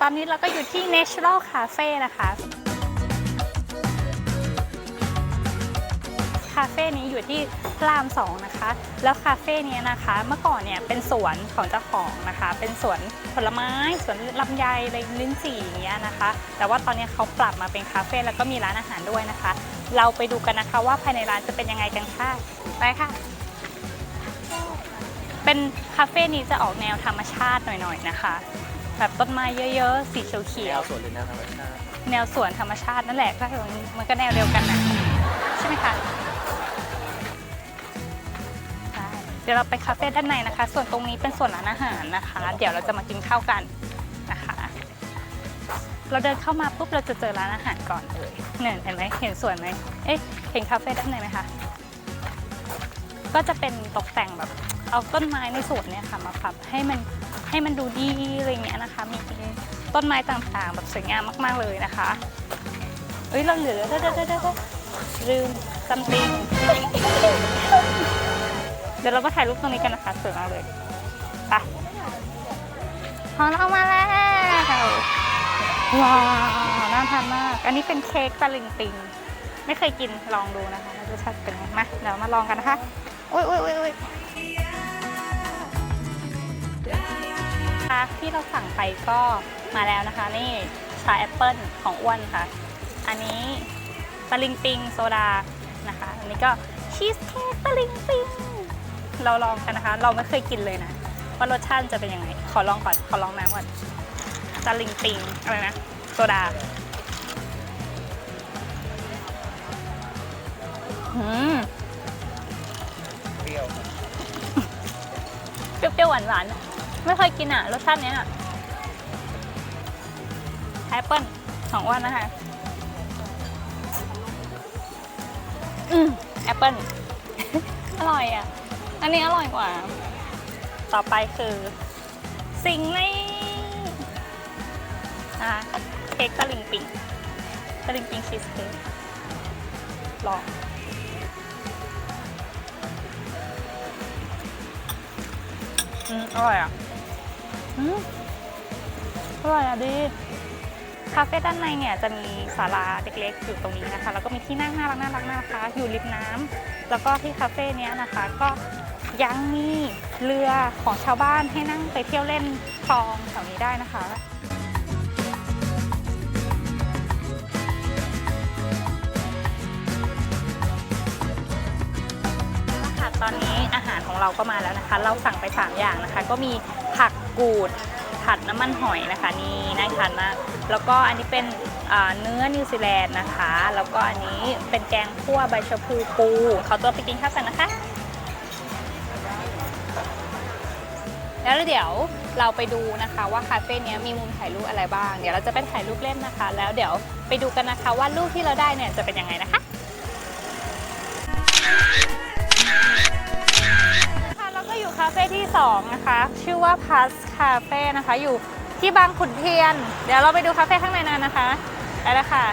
ตอนนี้เราก็อยู่ที่ Natural Cafe นะคะ คาเฟ่นี้อยู่ที่พระรามสองนะคะ แล้วคาเฟ่เนี้ยนะคะ เมื่อก่อนเนี่ยเป็นสวนของเจ้าของนะคะ เป็นสวนผลไม้สวนลำไยอะไรลิ้นจี่อย่างเงี้ยนะคะ แต่ว่าตอนนี้เขาปรับมาเป็นคาเฟ่แล้วก็มีร้านอาหารด้วยนะคะ เราไปดูกันนะคะว่าภายในร้านจะเป็นยังไงกันค่ะ ไปค่ะเป็นคาเฟ่นี้จะออกแนวธรรมชาติหน่อยๆนะคะ แบบต้นไม้เยอะๆ สีเขียวสวนหรือแนวธรรมชาติๆแนวสวนธรรมชาตินั่นแหละก็คือมันก็แนวเดียวกันนะใช่ไหมคะใช่เดี๋ยวเราไปคาเฟ่ด้านในนะคะ ส่วนตรงนี้เป็นส่วนร้านอาหารนะคะ เดี๋ยวเราจะมากินข้าวกันนะคะ เราเดินเข้ามาปุ๊บเราจะเจอร้านอาหารก่อนเลยเนี่ยเห็นไหมเห็นสวนไหมเอ๊ะเห็นคาเฟ่ด้านในไหมคะ ก็จะเป็นตกแต่งแบบเอาต้นไม้ในสวนเนี่ยค่ะมาปรับให้มัน ให้มันดูดีอะไรเงี้ยนะคะ มีต้นไม้ต่างๆ แบบสวยงามมากๆเลยนะคะ เอ้ยเราเหลือเด้อเด้อเด้อเด้อลืมซัมติงเดี๋ยวเราก็ถ่ายรูปตรงนี้กันนะคะสวยมากเลยไปของเรามาแล้วว้าวน่าทานมาก อันนี้เป็นเค้กตะลิงปิงไม่เคยกินลองดูนะคะรสชาติเป็นไงมาเดี๋ยวมาลองกันนะคะอุ้ยอุ้ยอุ้ย อุ้ยค่ะที่เราสั่งไปก็มาแล้วนะคะ นี่ชาแอปเปิลของอ้วนค่ะ อันนี้ตะลิงปิงโซดานะคะ อันนี้ก็ชีสเค้กตะลิงปิง เราลองกันนะคะ เราไม่เคยกินเลยนะ ว่ารสชาติจะเป็นยังไง ขอลองก่อน ขอลองน้ำก่อนตะลิงปิงอะไรนะ โซดาอืมเปรี้ยวเปรี้ยวๆหวานๆ ไม่เคยกินอะ รสชาติเนี้ยแอปเปิ้ลของอ้วนนะคะ อืมแอปเปิ้ล อร่อยอะ อันนี้อร่อยกว่า ต่อไปคือ สิงนี้นะคะเค้กตะลิงปิงตะลิงปิงชีสเค้กลองอืมอร่อยอะ อืมอร่อยอะดีคาเฟ่ด้านในเนี่ยจะมีศาลาเล็กๆอยู่ตรงนี้นะคะ แล้วก็มีที่นั่งน่ารักน่ารักนะคะ อยู่ริมน้ำแล้วก็ที่คาเฟ่เนี้ยนะคะ ก็ยังมีเรือของชาวบ้านให้นั่งไปเที่ยวเล่นคลองแถวนี้ได้นะคะค่ะตอนนี้อาหารของเราก็มาแล้วนะคะ เราสั่งไป 3 อย่างนะคะ ก็มี กูดผัดน้ำมันหอยนะคะนี่น่าทานมากแล้วก็อันนี้เป็นเนื้อนิวซีแลนด์นะคะ แล้วก็อันนี้เป็นแกงคั่วใบชะพูปูเขาตัวไปกินข้าวกันนะคะ แล้วเดี๋ยวเราไปดูนะคะว่าคาเฟ่เนี้ยมีมุมถ่ายรูปอะไรบ้าง เดี๋ยวเราจะไปถ่ายรูปเล่นนะคะ แล้วเดี๋ยวไปดูกันนะคะว่ารูปที่เราได้เนี่ยจะเป็นยังไงนะคะ ก็อยู่คาเฟ่ที่2นะคะ ชื่อว่าพัสคาเฟ่นะคะ อยู่ที่บางขุนเทียน เดี๋ยวเราไปดูคาเฟ่ข้างในนั้นนะคะ ไปแล้วค่ะ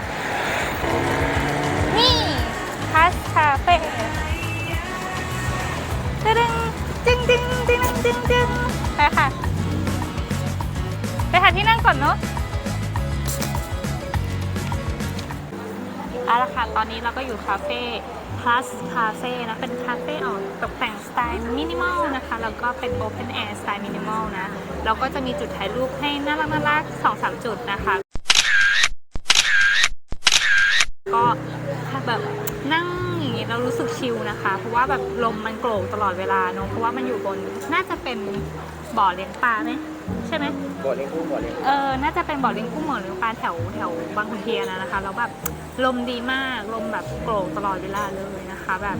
ตอนนี้เราก็อยู่คาเฟ่ plus cafe นะ เป็นคาเฟ่ออกตกแต่งสไตล์มินิมอลนะคะ แล้วก็เป็น open air สไตล์มินิมอลนะแล้วก็จะมีจุดถ่ายรูปให้น่ารักน่ารักสองสามจุดนะคะ ก็แบบนั่งอย่างนี้เรารู้สึกชิลนะคะ เพราะว่าแบบลมมันโกรกตลอดเวลาเนอะเพราะว่ามันอยู่บนน่าจะเป็นบ่อเลี้ยงปลาไหมใช่ไหมบ่อเลี้ยงกุ้งบ่อเลี้ยงเออน่าจะเป็นบ่อเลี้ยงกุ้งบ่อเลี้ยงปลาแถวแถวบางขุนเทียนนะนะคะแล้วแบบ ลมดีมากลมแบบโกรกตลอดเวลาเลยนะคะ แบบ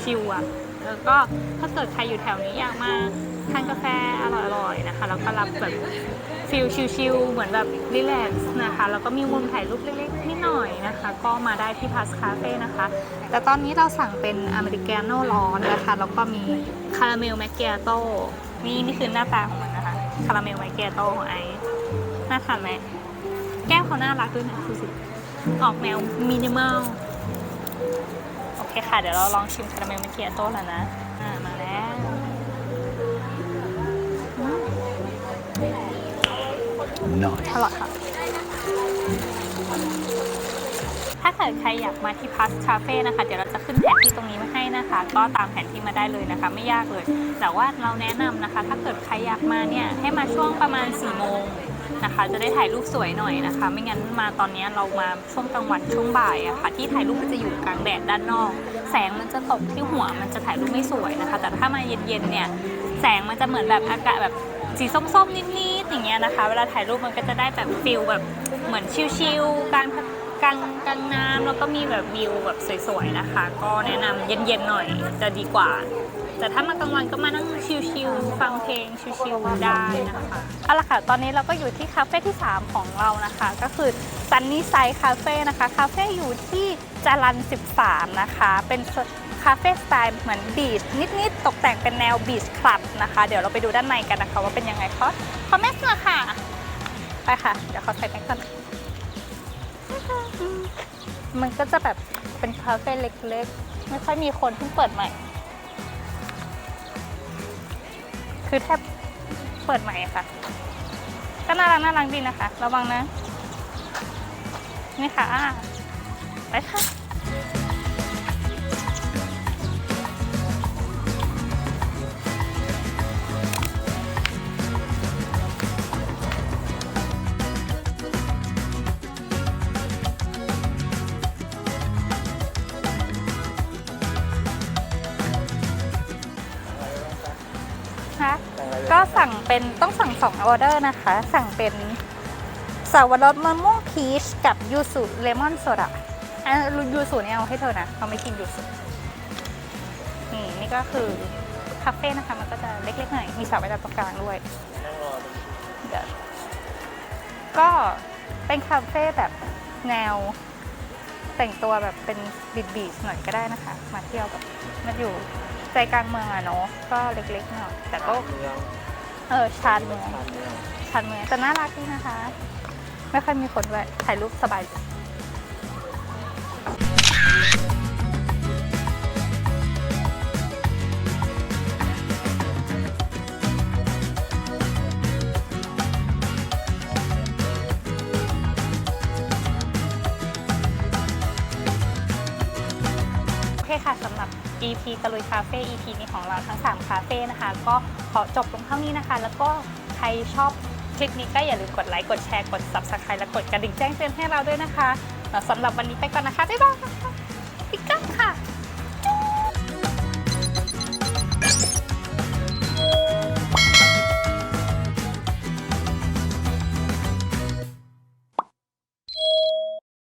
ชิลอะแล้วก็ถ้าเกิดใครอยู่แถวนี้อยากมาทานกาแฟอร่อยๆนะคะแล้วก็รับแบบฟิลชิลๆเหมือนแบบรีแลกซ์นะคะ แล้วก็มีมุมถ่ายรูปเล็กๆนิดหน่อยนะคะ ก็มาได้ที่พัสคาเฟ่นะคะ แต่ตอนนี้เราสั่งเป็นอเมริกาโน่ร้อนนะคะ แล้วก็มีคาราเมลแมคเกียโต้นี่นี่คือหน้าตาของมันนะคะคาราเมลแมคเกียโต้ของไอซ์น่าทานไหมแก้วเขาน่ารักด้วยนะดูสิ ออกแนวมินิมอลโอเคค่ะ เดี๋ยวเราลองชิมคาราเมลมาเกียโต้แล้วนะ อ่า มาแล้วอืม Nice. อร่อยค่ะ ถ้าเกิดใครอยากมาที่พัสคาเฟ่นะคะ เดี๋ยวเราจะขึ้นแผนที่ตรงนี้มาให้นะคะ ก็ตามแผนที่มาได้เลยนะคะ ไม่ยากเลย แต่ว่าเราแนะนำนะคะ ถ้าเกิดใครอยากมาเนี่ย ให้มาช่วงประมาณ4ี่โมง นะคะ จะได้ถ่ายรูปสวยหน่อยนะคะ ไม่งั้นมาตอนนี้เรามาช่วงกลางวันช่วงบ่ายอะค่ะที่ถ่ายรูปมันจะอยู่กลางแดดด้านนอก แสงมันจะตกที่หัวมันจะถ่ายรูปไม่สวยนะคะ แต่ถ้ามาเย็นๆเนี่ยแสงมันจะเหมือนแบบอากาศแบบสีส้มๆนิดๆอย่างเงี้ยนะคะ เวลาถ่ายรูปมันก็จะได้แบบฟิลแบบเหมือนชิลๆกลางกลางกลางน้ำแล้วก็มีแบบวิวแบบสวยๆนะคะ ก็แนะนำเย็นๆหน่อยจะดีกว่า แต่ถ้ามากลางวันก็มานั่งชิลๆ ฟังเพลงชิลๆได้นะคะเอาละค่ะ ตอนนี้เราก็อยู่ที่คาเฟ่ที่ 3 ของเรานะคะ ก็คือ Sunny Side Cafe นะคะ คาเฟ่อยู่ที่จรัน 13 นะคะ เป็นคาเฟ่สไตล์เหมือนบีชนิดๆ ตกแต่งเป็นแนวบีชคลับนะคะ เดี๋ยวเราไปดูด้านในกันนะคะ ว่าเป็นยังไงคอคอมเมนต์มาค่ะ ไปค่ะ เดี๋ยวเขอใส่แมสก่อนมันก็จะแบบเป็นคาเฟ่เล็กๆ ไม่ค่อยมีคนเพิ่งเปิดใหม่ คือแทบเปิดใหม่ค่ะ ก็น่ารักน่ารักดีนะคะ ระวังนะ นี่ค่ะ ไปค่ะ ก็สั่งเป็นต้องสั่งสองออเดอร์นะคะ สั่งเป็นสาวรสมะม่วงพีชกับยูสุเลมอนโซดาอะยูสุเนี่ยเอาให้เธอนะเขาไม่กินยูสุนี่นี่ก็คือคาเฟ่นะคะมันก็จะเล็กๆหน่อยมีสระว่ายน้ำตรงกลางด้วยเดี๋ยวก็เป็นคาเฟ่แบบแนวแต่งตัวแบบเป็นบีบีชหน่อยก็ได้นะคะ มาเที่ยวแบบมาอยู่ ใจกลางเมืองอะเนาะก็เล็กๆหน่อยแต่ก็เมืองเออชานเมืองชานเมืองชานเมืองแต่น่ารักดีนะคะ ไม่ค่อยมีคนด้วยถ่ายรูปสบายโอเคค่ะสำหรับ EP ตะลุยคาเฟ่ EP นี้ของเราทั้ง 3 คาเฟ่นะคะ ก็ขอจบลงเท่านี้นะคะ แล้วก็ใครชอบคลิปนี้ก็อย่าลืมกดไลค์ กดแชร์ กด Subscribe และกดกระดิ่งแจ้งเตือนให้เราด้วยนะคะสำหรับวันนี้ไปก่อนนะคะ บ๊ายบายปิ๊กกัค่ะ